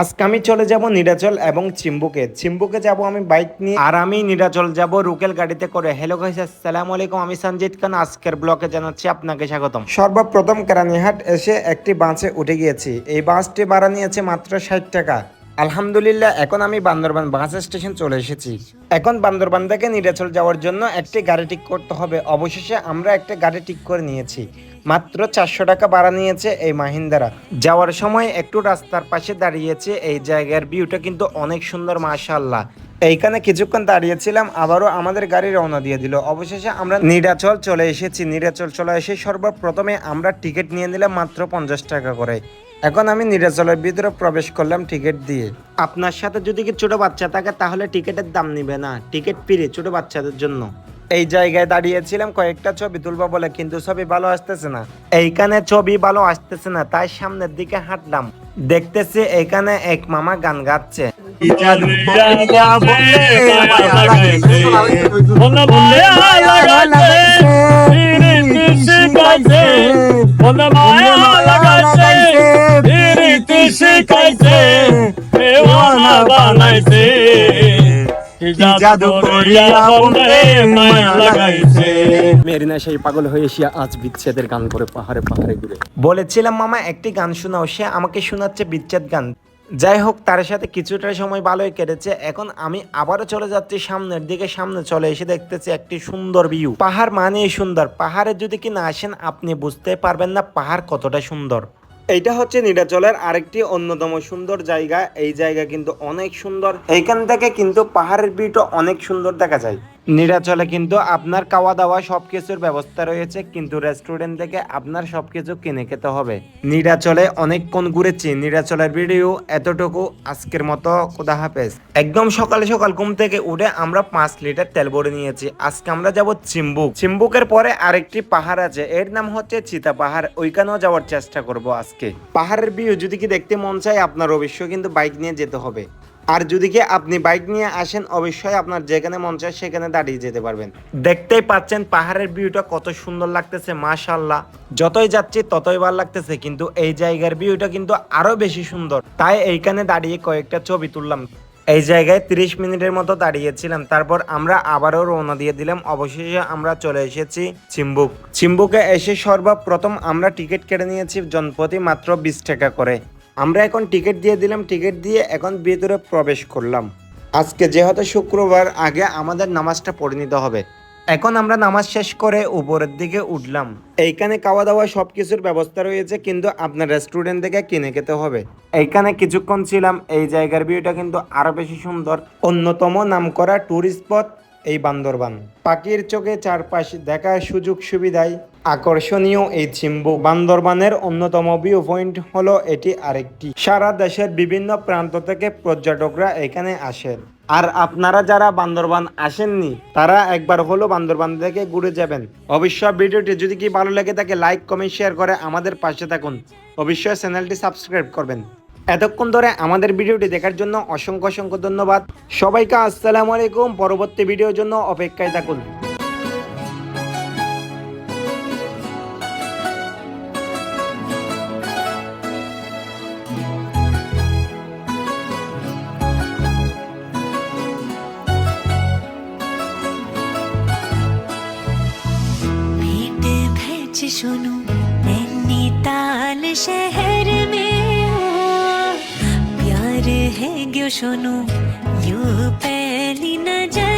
আজকে আমি চলে যাব নিরাচল এবং চিম্বুকে। চিম্বুকে যাব আমি বাইক নিয়ে, আর আমি নীলাচল যাব রুকেল গাড়িতে করে। হ্যালো গাইস আসসালামু আলাইকুম, আমি সঞ্জিত খান। আজকের ব্লকে জানাচ্ছি আপনাকে স্বাগতম। সর্বপ্রথম কেরানীহাট এসে একটি বাসে উঠে গিয়েছি। এই বাসটি ভাড়া নিয়েছে মাত্র ষাট টাকা। আলহামদুলিল্লাহ, এখন আমি বান্দরবান বাস স্টেশন চলে এসেছি। এখন বান্দরবান থেকে নিরাচল যাওয়ার জন্য একটি গাড়ি ঠিক করতে হবে। অবশেষে আমরা একটা গাড়ি ঠিক করে নিয়েছি। মাত্র চারশো টাকা ভাড়া নিয়েছে এই মাহিন্দারা। যাওয়ার সময় একটু রাস্তার পাশে দাঁড়িয়েছে এই জায়গার ভিউটা কিন্তু অনেক সুন্দর, মাশাআল্লাহ। এইখানে কিছুক্ষণ দাঁড়িয়েছিলাম, আবারও আমাদের গাড়ি রওনা দিয়ে দিল। অবশেষে আমরা নিরাচল চলে এসেছি। নিরাচল চলে এসে সর্বপ্রথমে আমরা টিকিট নিয়ে নিলাম মাত্র পঞ্চাশ টাকা করে। এখন আমি নিরাচলের ভিতরে প্রবেশ করলাম টিকিট দিয়ে। আপনার সাথে যদি কি ছোট বাচ্চা থাকে, তাহলে টিকিটের দাম নিবে না। টিকিট ফ্রি ছোট বাচ্চাদের জন্য। এই জায়গায় দাঁড়িয়েছিলাম, কয়েকটা ছবি তুলবো বলে, কিন্তু ছবি ভালো আসতেছে না। এইখানে ছবি ভালো আসতেছে না, তাই সামনের দিকে হাঁটলাম। দেখতেছি এখানে এক মামা গান গাচ্ছে। জাদু করিয়া বলে মায়া লাগাইছে। মেরিনা সেই পাগল হয়ে এসিয়া আজ বিচ্ছেদের গান করে পাহাড়ে পাহাড়ে ঘুরে। বলেছিলাম মামা একটি গান শোনাও। সে আমাকে শোনাচ্ছে বিচ্ছেদ গান। যাই হোক তার সাথে কিছুটা সময় ভালোই কেটেছে। এখন আমি আবারও চলে যাচ্ছি সামনের দিকে। সামনে চলে এসে দেখতেছি একটি সুন্দর ভিউ পাহাড় মানেই সুন্দর। পাহাড়ে যদি কি না আসেন আপনি বুঝতে পারবেন না পাহাড় কতটা সুন্দর। এইটা হচ্ছে নীলাচলের আরেকটি অন্যতম সুন্দর জায়গা। এই জায়গা কিন্তু অনেক সুন্দর। এইখান থেকে কিন্তু পাহাড়ের ভিউটা অনেক সুন্দর দেখা যায়। নীলাচলে কিন্তু আপনার খাওয়া দাওয়া সবকিছুর ব্যবস্থা রয়েছে, কিন্তু রেস্টুরেন্ট থেকে আপনার সবকিছু কিনে খেতে হবে। নীলাচলে অনেকক্ষণ ঘুরেছি, নিরাচলের ভিডিও এতটুকু আজকের মতো। খোদা হাফেজ। একদম সকালে সকাল ঘুম থেকে উঠে আমরা পাঁচ লিটার তেল ভরে নিয়েছি। আজকে আমরা যাব চিম্বুক। চিম্বুকের পরে আরেকটি পাহাড় আছে, এর নাম হচ্ছে চিতা পাহাড়। ওইখানেও যাওয়ার চেষ্টা করব আজকে। পাহাড়ের ভিউ যদি কি দেখতে মন চায়, আপনার অবশ্যই কিন্তু বাইক নিয়ে যেতে হবে। আর যদি কি আপনি বাইক নিয়ে আসেন, অবশ্যই আপনার যেখানে মন চায় সেখানে দাঁড়িয়ে যেতে পারবেন। দেখতেই পাচ্ছেন পাহাড়ের ভিউটা কত সুন্দর লাগতেছে মাশাল্লাহ যতই যাচ্ছি, ততই ভালো লাগতেছে, কিন্তু এই জায়গার ভিউটা কিন্তু আরও বেশি সুন্দর। তাই এইখানে দাঁড়িয়ে কয়েকটা ছবি তুললাম। এই জায়গায় 30 মিনিটের মতো দাঁড়িয়েছিলাম। তারপর আমরা আবারও রওনা দিয়ে দিলাম। অবশেষে আমরা চলে এসেছি চিম্বুক। চিম্বুকে এসে সর্বপ্রথম আমরা টিকিট কেটে নিয়েছি জনপ্রতি মাত্র বিশ টাকা করে। আমরা এখন টিকিট দিয়ে দিলাম, টিকিট দিয়ে এখন ভিতরে প্রবেশ করলাম। আজকে যেহেতু শুক্রবার, আগে আমাদের নামাজটা পড়ে নিতে হবে। এখন আমরা নামাজ শেষ করে উপরের দিকে উঠলাম। এইখানে খাওয়া দাওয়া সব কিছুর ব্যবস্থা রয়েছে, কিন্তু আপনার রেস্টুরেন্ট থেকে কিনে খেতে হবে। এইখানে কিছুক্ষণ ছিলাম, এই জায়গার ভিউটা কিন্তু আরও বেশি সুন্দর। অন্যতম নামকরা ট্যুরিস্ট স্পট এই বান্দরবান। পাখির চোখে চারপাশে দেখার সুযোগ সুবিধায় আকর্ষণীয় এই চিম্বু। বান্দরবানের অন্যতম ভিউ পয়েন্ট হলো এটি আরেকটি। সারা দেশের বিভিন্ন প্রান্ত থেকে পর্যটকরা এখানে আসেন। আর আপনারা যারা বান্দরবান আসেননি, তারা একবার হলো বান্দরবান থেকে ঘুরে যাবেন। অবশ্যই ভিডিওটি যদি কি ভালো লাগে তাকে লাইক কমেন্ট শেয়ার করে আমাদের পাশে থাকুন। অবশ্যই চ্যানেলটি সাবস্ক্রাইব করবেন। এতক্ষণ ধরে আমাদের ভিডিওটি দেখার জন্য অসংখ্য অসংখ্য ধন্যবাদ। সবাইকে আসসালামু আলাইকুম। পরবর্তী ভিডিওর জন্য অপেক্ষায় থাকুন। শোনো তাল শহর प्यार है क्यों सुनो यू पहली नजर